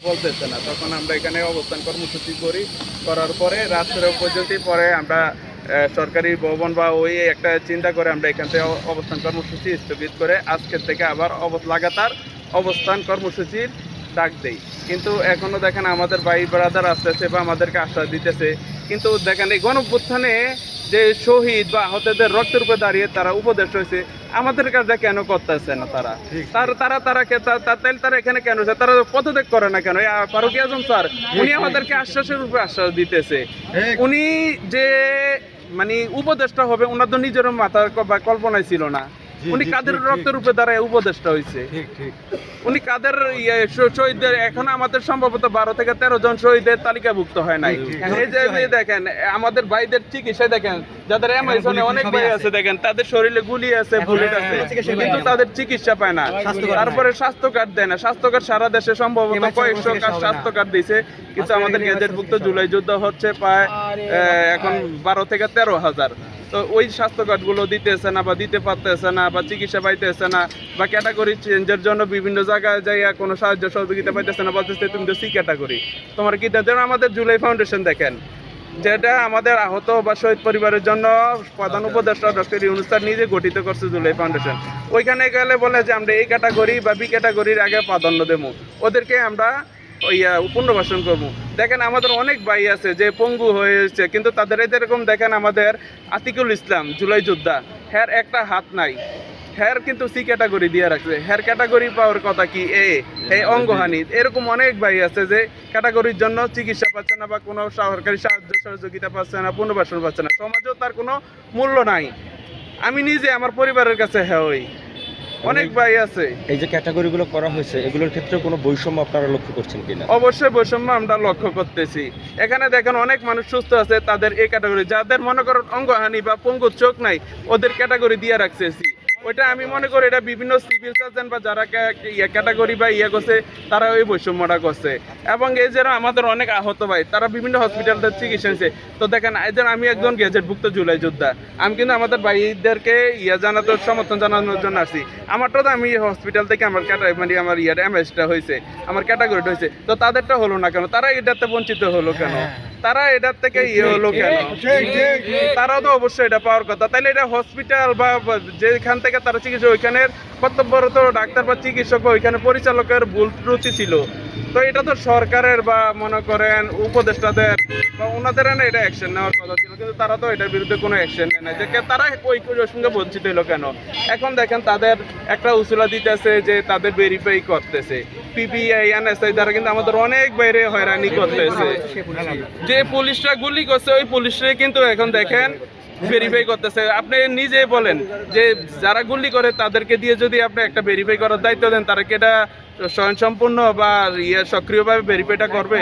বলতেছে না। তখন আমরা এখানে অবস্থান কর্মসূচি করি। করার পরে রাত্রে পর্যন্ত পরে আমরা সরকারি ভবন বা ওই একটা চিন্তা করে আমরা এখান থেকে অবস্থান কর্মসূচি স্থগিত করে আজকের থেকে আবার লাগাতার অবস্থান কর্মসূচির ডাক দেই। কিন্তু এখনও দেখেন আমাদের ভাই ব্রাদার আসতেছে বা আমাদেরকে আশ্বাস দিতেছে। কিন্তু দেখেন এই গণভ্যুত্থানে যে শহীদ বা আহতদের রক্তের উপরে দাঁড়িয়ে তারা উপদেশ হয়েছে আমাদের কাছে কেন করতেছে না তারা? তার তারা তারা তাহলে তারা এখানে কেন? তারা পদত্যাগ করে না কেন? ফারুক আজম স্যার উনি আমাদেরকে আশ্বাসের উপরে আশ্বাস দিতেছে। উনি যে মানে উপদেশটা হবে ওনার তো নিজের মাথার কল্পনায় ছিল না। উনি কাদের রক্তের উপরে দাঁড়ায় উপদেশটা হয়েছে উনি কাদের ইয়ে, শহীদদের এখন আমাদের সম্ভবত বারো থেকে তেরো জন শহীদের তালিকাভুক্ত হয় নাই। এই যে দেখেন আমাদের ভাইদের চিকিৎসা দেখেন যাদের অ্যামাজনে অনেক ভাই আছে। দেখেন তাদের শরীরে গুলি আছে বুলেট আছে কিন্তু তাদের চিকিৎসা পায় না। তারপরে স্বাস্থ্য কার্ড দেয় না। স্বাস্থ্য কার্ড সারা দেশে সম্ভবত কয়েকশো কার্ড স্বাস্থ্য কার্ড দিছে কিন্তু আমাদের গেজেটভুক্ত জুলাই যুদ্ধ হচ্ছে প্রায় এখন বারো থেকে তেরো হাজার। তো ওই স্বাস্থ্য কার্ডগুলো দিতেছে না বা দিতে পারতেছে না বা চিকিৎসা পাইতেছে না বা ক্যাটাগরি চেঞ্জের জন্য বিভিন্ন জায়গায় যাইয়া কোনো সাহায্য সহযোগিতা পাইতেছে না বলতেছে তুমি তো সি ক্যাটাগরি তোমার কি যেন আমাদের জুলাই ফাউন্ডেশন দেখেন যেটা আমাদের আহত বা শহীদ পরিবারের জন্য প্রধান উপদেষ্টা ডক্টর ইউনুস স্যার নিজে গঠিত করছে জুলাই ফাউন্ডেশন ওইখানে গেলে বলে যে আমরা এই ক্যাটাগরি বা বি ক্যাটাগরির আগে প্রাধান্য দেবো। ওদেরকে আমরা আহ, পুনর্বাসন করব। দেখেন আমাদের অনেক ভাই আছে যে পঙ্গু হয়েছে কিন্তু তাদের এই যেরকম দেখেন আমাদের আতিকুল ইসলাম জুলাই যোদ্ধা হ্যার একটা হাত নাই। হ্যার কিন্তু সি ক্যাটাগরি দিয়ে রাখছে। হ্যার ক্যাটাগরি পাওয়ার কথা কি? এ এই অঙ্গহানি। এরকম অনেক ভাই আছে যে ক্যাটাগরির জন্য চিকিৎসা পাচ্ছে না বা কোনো সরকারি সাহায্য সহযোগিতা পাচ্ছে না পুনর্বাসন পাচ্ছে না। সমাজেও তার কোনো মূল্য নাই। আমি নিজে আমার পরিবারের কাছে হ্যাঁ অনেক ভাই আছে। এই যে ক্যাটাগরিগুলো করা হয়েছে এগুলোর ক্ষেত্রে কোনো বৈষম্য আপনারা লক্ষ্য করছেন কিনা? অবশ্যই বৈষম্য আমরা লক্ষ্য করতেছি। এখানে দেখেন অনেক মানুষ সুস্থ আছে তাদের এই ক্যাটাগরি যাদের মনে করেন অঙ্গহানি বা পঙ্গুর চোখ নাই ওদের ক্যাটাগরি দিয়ে রাখতেছি। ওইটা আমি মনে করি এটা বিভিন্ন সিভিল সার্জন বা যারা ক্যাটাগরি বা ইয়ে করছে, তারা ওই বৈষম্যটা করছে। এবং এই যে আমাদের অনেক আহত ভাই, তারা বিভিন্ন হসপিটালে চিকিৎসা নিচ্ছে তো দেখেন এদের আমি একজন গেজেটভুক্ত জুলাই যোদ্ধা, আমি কিন্তু আমাদের ভাইদেরকে ইয়ে জানাতে, সমর্থন জানানোর জন্য আসছি। আমারটা তো আমি হসপিটাল থেকে আমার ক্যাটা মানে আমার ইয়ার এমএসটা হয়েছে আমার ক্যাটাগরিটা হয়েছে তো তাদেরটা হলো না কেন? তারা এটাতে বঞ্চিত হলো কেন? তারা এটার থেকে ইয়ে হলো কেন তারা তো অবশ্যই এটা পাওয়ার কথা। তাহলে এটা হসপিটাল বা যেখান থেকে তারা চিকিৎসা ওইখানের কর্তব্যরত ডাক্তার বা চিকিৎসক বা ওইখানে পরিচালকের ভুল ত্রুটি ছিল। তো এটা তো সরকারের বা মনে করেন উপদেষ্টাদের বা ওনাদের না এটা অ্যাকশন নেওয়ার কথা ছিল, কিন্তু তারা তো এটার বিরুদ্ধে কোনো অ্যাকশন নেয় না যে তারা ওই সঙ্গে বঞ্চিত হলো কেন? এখন দেখেন তাদের একটা উসুলা দিতেছে যে তাদের ভেরিফাই করতেছে। পিপিআই এনএসআই দ্বারা কিন্তু আমাদের অনেক বাইরে হয়রানি করতেছে। যে পুলিশরা গুলি করছে, ওই পুলিশরা কিন্তু এখন দেখেন ভেরিফাই করতেছে। আপনি নিজে বলেন যে যারা গুলি করে তাদেরকে দিয়ে যদি আপনি একটা ভেরিফাই করার দায়িত্ব দেন, তারা কি এটা স্বয়ংসম্পূর্ণ বা ইয়ে সক্রিয়ভাবে ভেরিফাইটা করবে?